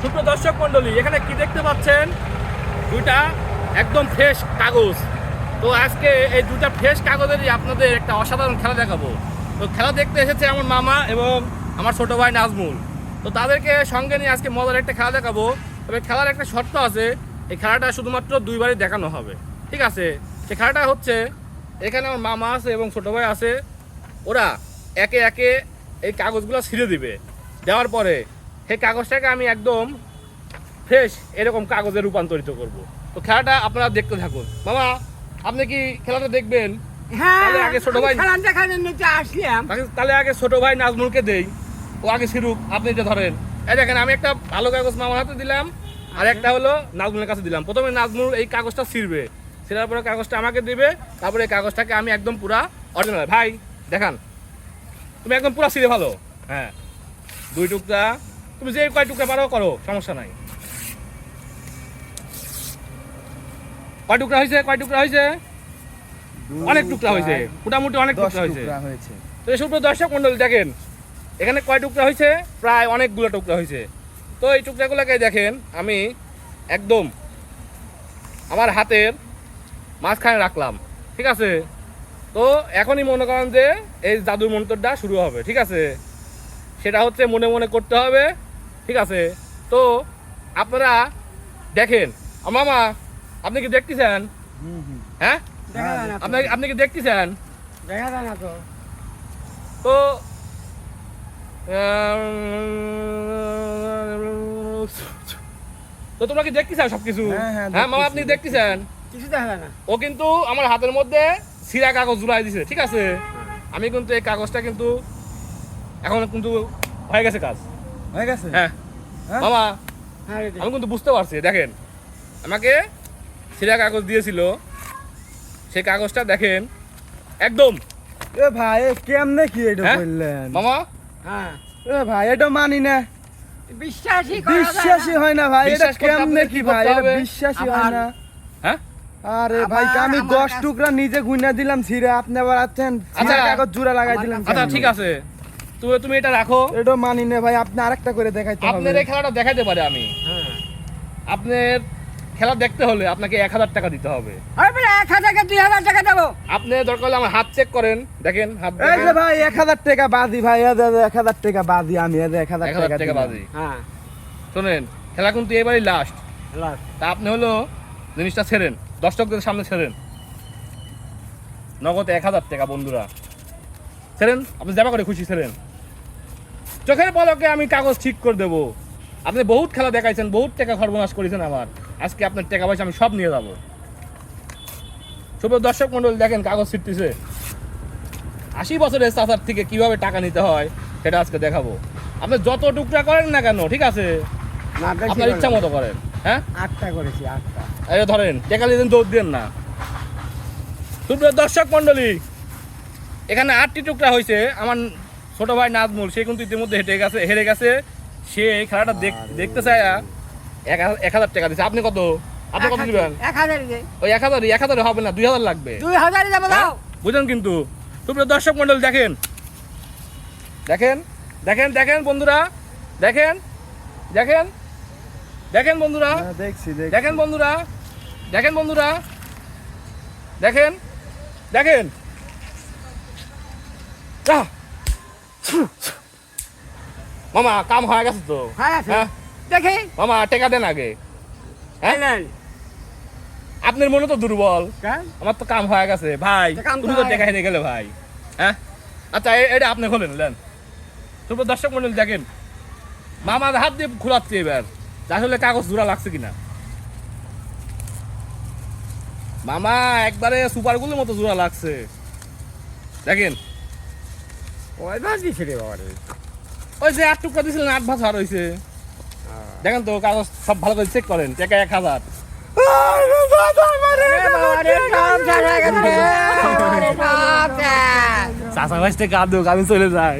সুপ্র দর্শক মন্ডলী এখানে কি দেখতে পাচ্ছেন? দুইটা একদম ফ্রেশ কাগজ। তো আজকে এই দুটা ফ্রেশ কাগজেরই আপনাদের একটা অসাধারণ খেলা দেখাবো। তো খেলা দেখতে এসেছে আমার মামা এবং আমার ছোট ভাই নাজমুল। তো তাদেরকে সঙ্গে নিয়ে আজকে মজার একটা খেলা দেখাবো। তবে খেলার একটা শর্ত আছে, এই খেলাটা শুধুমাত্র দুইবারই দেখানো হবে। ঠিক আছে? সে খেলাটা হচ্ছে, এখানে আমার মামা আছে এবং ছোট ভাই আছে। ওরা একে একে এই কাগজগুলো ছিঁড়ে দিবে। দেওয়ার পরে সেই কাগজটাকে আমি একদম ফ্রেশ এরকম কাগজে রূপান্তরিত করব। তো খেলাটা আপনারা দেখতে থাকুন। মামা আপনি কি খেলাটা দেখবেন? হ্যাঁ তাহলে আগে ছোট ভাই- আসলাম। তাহলে আগে ছোট ভাই নাজমুলকে দেই। ও আগে ছিড়ুক আপনি এটা ধরেন। এই দেখেন আমি একটা ভালো কাগজ মামার হাতে দিলাম। আর একটা হলো নাজমুলের কাছে দিলাম। প্রথমে নাজমুল এই কাগজটা ছিঁড়বে। ছিঁড়ার পরে কাগজটা আমাকে দিবে। তারপরে এই কাগজটাকে আমি একদম পুরা অরিজিনাল ভাই দেখান। তুমি একদম পুরা ছিঁড়ে ভালো হ্যাঁ। দুই টুকরা তুমি যে কয় টুকরা পারো করো সমস্যা নাই। কয় টুকরা হয়েছে কয় টুকরা হয়েছে? অনেক টুকরা হয়েছে মোটামুটি অনেক টুকরা হয়েছে। তো এই সুপ্রিয় দর্শক মন্ডল দেখেন এখানে কয় টুকরা হয়েছে? প্রায় অনেকগুলো টুকরা হয়েছে। তো এই টুকরাগুলোকে দেখেন আমি একদম আমার হাতের মাঝখানে রাখলাম ঠিক আছে? তো এখনই মনে করেন যে এই জাদুর মন্ত্রটা শুরু হবে ঠিক আছে? সেটা হচ্ছে মনে মনে করতে হবে ঠিক আছে? তো আপনারা দেখেন মামা আপনি কি দেখতেছেন। হ্যাঁ। আপনি আপনি কি দেখতেছেন? দেখা তো। তো তো তোমরা কি দেখতেছেন সবকিছু? হ্যাঁ, হ্যাঁ, হ্যাঁ মামা আপনি দেখতেছেন? কিছু দেখা না। ও কিন্তু আমার হাতের মধ্যে সিরা কাগজ জুলাই দিছে ঠিক আছে? আমি কিন্তু এই কাগজটা কিন্তু এখন কিন্তু হয়ে গেছে কাজ। হয়ে গেছে? হ্যাঁ। হ্যাঁ? মামা হ্যাঁ আমি কিন্তু বুঝতে পারছি দেখেন। আমাকে সিরা কাগজ দিয়েছিল। সেই কাগজটা দেখেন একদম। এ ভাই কেমনে কি এটা হ্যাঁ? বললেন? মামা? হ্যাঁ। এ ভাই এটা মানি না। বিশ্বাসই করা বিশ্বাসই হয় না ভাই এটা কেমনে কি ভাই এটা বিশ্বাসই হয় না। হ্যাঁ? আরে ভাই আমি আমার দশ কাছে- টুকরা নিজে গুইনা দিলাম ছিঁড়ে। আপনি আবার আছেন? আচ্ছা। কাগজ জোড়া লাগাই দিলাম আচ্ছা ঠিক আছে। তুমি তুমি এটা রাখো। এটা মানি না ভাই আপনি আরেকটা করে দেখাইতে হবে। আপনার এই খেলাটা দেখাতে পারে আমি। হ্যাঁ। আপনার খেলা দেখতে হলে আপনাকে এক হাজার টাকা দিতে হবে। এক হাজারকে দুই হাজার টাকা দেবো। আপনি দরকার হলে আমার হাত চেক করেন দেখেন হাত এই যে ভাই এক হাজার টাকা বাদি ভাই এক হাজার টাকা বাদি আমি এক হাজার টাকা টাকা বাজি। হ্যাঁ। শোনেন খেলা কিন্তু এবারই লাস্ট লাস্ট। তা আপনি হলো জিনিসটা ছেড়েন দর্শকদের সামনে ছেড়েন। নগদ এক হাজার টাকা বন্ধুরা। ছেড়েন আপনি জামা করে খুশি ছেড়েন। চোখের পলকে আমি কাগজ ঠিক করে দেবো। আপনি বহুত খেলা দেখাইছেন বহুত টাকা সর্বনাশ করেছেন আমার। আজকে আপনার টাকা পয়সা আমি সব নিয়ে যাব। শুভ দর্শক মন্ডল দেখেন কাগজ ছিটতেছে। আশি বছরের চাচার থেকে কীভাবে টাকা নিতে হয় সেটা আজকে দেখাবো। আপনি যত টুকরা করেন না কেন ঠিক আছে? আপনার ইচ্ছা মতো করেন হ্যাঁ? আটটা করেছি আটটা। এই ধরেন টেকালি দিন দৌড় দেন না। সুপ্রিয় দর্শক মন্ডলী এখানে আটটি টুকরা হয়েছে আমার ছোট ভাই নাজমুল সে কিন্তু ইতিমধ্যে হেঁটে গেছে হেরে গেছে। সে এই খেলাটা দেখ- দেখতে চায় এক হাজার- এক হাজার টাকা দিচ্ছে আপনি কত? আপনি কত দিবেন? এক হাজার ওই এক হাজার এক হাজার হবে না দুই হাজার লাগবে। দুই হাজারই দেবো দাও। বুঝলেন কিন্তু। সুপ্রিয় দর্শক মন্ডল দেখেন। দেখেন দেখেন দেখেন বন্ধুরা। দেখেন দেখেন। দেখেন বন্ধুরা। হ্যাঁ, দেখছি দেখছি। দেখেন বন্ধুরা। দেখেন বন্ধুরা। দেখেন দেখেন। আহ! মামা কাম হয়ে গেছে তো। হ্যাঁ। হ্যাঁ? মামা টেকা দেন আগে। হ্যাঁ? আপনার মনে তো দুর্বল। আমার তো কাম হয়ে গেছে। ভাই তুমি তো টেকা হেরে গেলে ভাই। হ্যাঁ? আচ্ছা এটা আপনি খোলেন নেন। তারপর দর্শক মন্ডল দেখেন। মামা হাত দিয়ে খোলাচ্ছে এবার। আসলে কাগজ জোড়া লাগছে কিনা। মামা একবারে সুপারগুলোর মতো জোড়া লাগছে। দেখেন। ওই ভাত দিছে রে বাবা রে। ওই যে আট টুকরা দিয়েছিলেন আট ভাত হার হয়েছে দেখেন তো কাগজ সব ভালো করে চেক করেন টাকা এক হাজার হয়ে। চাষা থেকে কাঁদুক আমি চলে যাই।